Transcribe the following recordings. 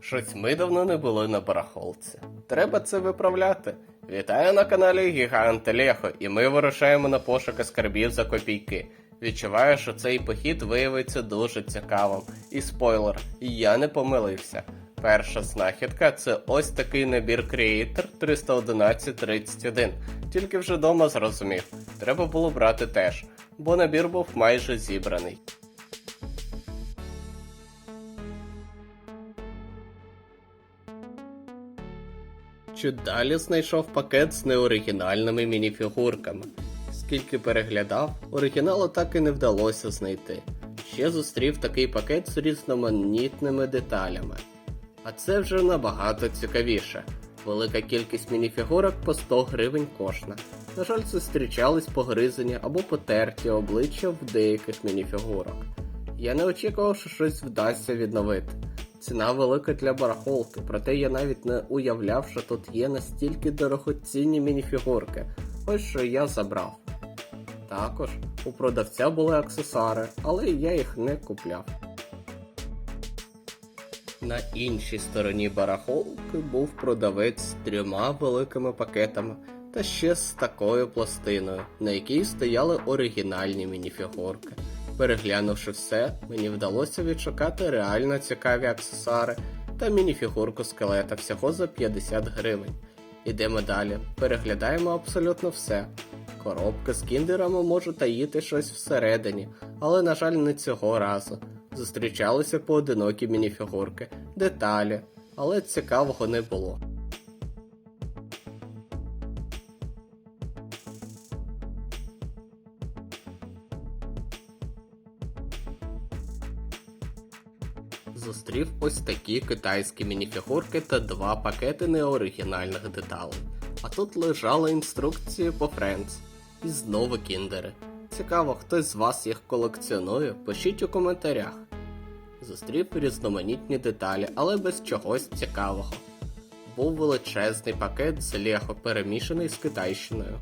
Щось ми давно не були на барахолці. Треба це виправляти. Вітаю на каналі Гігант Лехо, і ми вирушаємо на пошуки скарбів за копійки. Відчуваю, що цей похід виявиться дуже цікавим. І спойлер, я не помилився. Перша знахідка це ось такий набір Creator 31131. Тільки вже дома зрозумів, треба було брати теж, бо набір був майже зібраний. Чи далі знайшов пакет з неоригінальними мініфігурками. Скільки переглядав, оригіналу так і не вдалося знайти. Ще зустрів такий пакет з різноманітними деталями. А це вже набагато цікавіше. Велика кількість мініфігурок по 100 гривень кожна. На жаль, зустрічались погризані або потерті обличчя в деяких мініфігурок. Я не очікував, що щось вдасться відновити. Ціна велика для барахолки, проте я навіть не уявляв, що тут є настільки дорогоцінні мініфігурки. Ось що я забрав. Також у продавця були аксесуари, але я їх не купляв. На іншій стороні барахолки був продавець з трьома великими пакетами та ще з такою пластиною, на якій стояли оригінальні мініфігурки. Переглянувши все, мені вдалося відшукати реально цікаві аксесуари та мініфігурку скелета всього за 50 гривень. Ідемо далі, переглядаємо абсолютно все. Коробка з кіндерами може таїти щось всередині, але, на жаль, не цього разу. Зустрічалися поодинокі мініфігурки, деталі, але цікавого не було. Зустрів ось такі китайські мініфігурки та два пакети неоригінальних деталей. А тут лежали інструкції по Friends. І знову кіндери. Цікаво, хтось з вас їх колекціонує, пишіть у коментарях. Зустрів різноманітні деталі, але без чогось цікавого. Був величезний пакет з Лего перемішаний з китайщиною.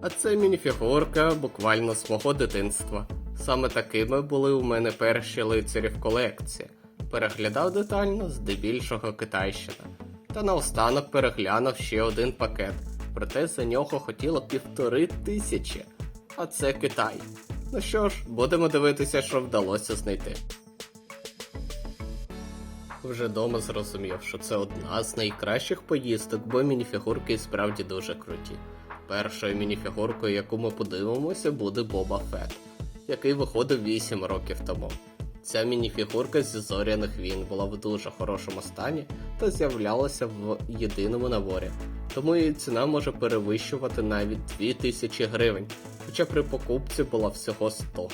А це мініфігурка буквально з мого дитинства. Саме такими були у мене перші лицарі в колекції. Переглядав детально, здебільшого китайщина. Та наостанок переглянув ще один пакет, проте за нього хотіло півтори тисячі. А це Китай. Ну що ж, будемо дивитися, що вдалося знайти. Вже дома зрозумів, що це одна з найкращих поїздок, бо мініфігурки справді дуже круті. Першою мініфігуркою, яку ми подивимося, буде Боба Фет, який виходив 8 років тому. Ця мініфігурка зі зоряних війн була в дуже хорошому стані та з'являлася в єдиному наборі, тому її ціна може перевищувати навіть 2000 гривень, хоча при покупці була всього 100.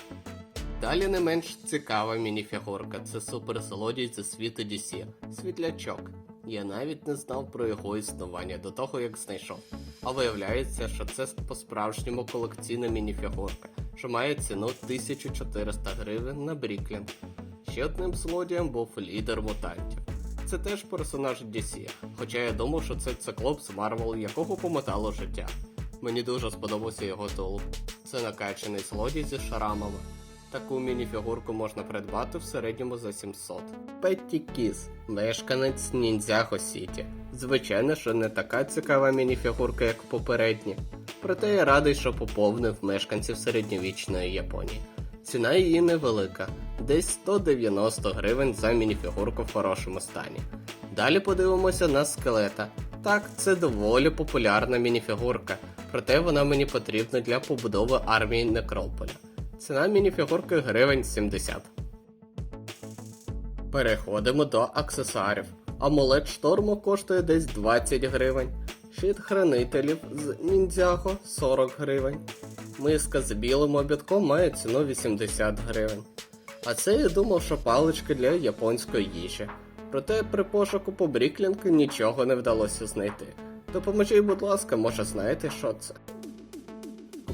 Далі не менш цікава мініфігурка це суперзлодій зі світу DC Світлячок. Я навіть не знав про його існування до того, як знайшов. А виявляється, що це по-справжньому колекційна мініфігурка, що має ціну 1400 гривень на Бріклінг. Ще одним злодієм був лідер мутантів. Це теж персонаж DC, хоча я думав, що це циклоп з Марвел, якого помотало життя. Мені дуже сподобався його тулуб. Це накачаний злодій зі шрамами. Таку мініфігурку можна придбати в середньому за 700. Петті Кіз, мешканець Ніндзяго Сіті. Звичайно, що не така цікава мініфігурка, як попередні. Проте я радий, що поповнив мешканців середньовічної Японії. Ціна її невелика, десь 190 гривень за мініфігурку в хорошому стані. Далі подивимося на скелета. Так, це доволі популярна мініфігурка, проте вона мені потрібна для побудови армії Некрополя. Ціна мініфігурки гривень 70. Переходимо до аксесуарів. Амулет шторму коштує десь 20 гривень. Щит хранителів з ніндзяго 40 гривень. Миска з білим обідком має ціну 80 гривень. А це я думав, що палички для японської їжі. Проте при пошуку по Бріклінг нічого не вдалося знайти. Допоможіть, будь ласка, може знаєте, що це?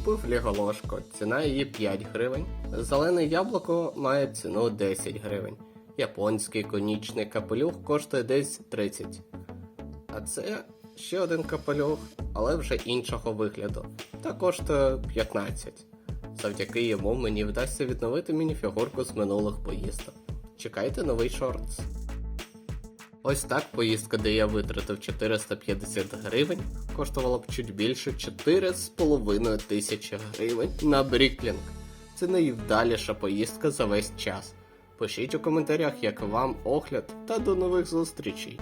Купив ліголошку, ціна її 5 гривень. Зелене яблуко має ціну 10 гривень. Японський конічний капелюх коштує десь 30. А це Ще один капелюх, але вже іншого вигляду. Та коштує 15. Завдяки йому мені вдасться відновити мініфігурку з минулих поїздок. Чекайте новий шортс. Ось так поїздка, де я витратив 450 гривень, коштувала б чуть більше 4,5 тисячі гривень на Бріклінг. Це найвдаліша поїздка за весь час. Пишіть у коментарях, як вам огляд, та до нових зустрічей!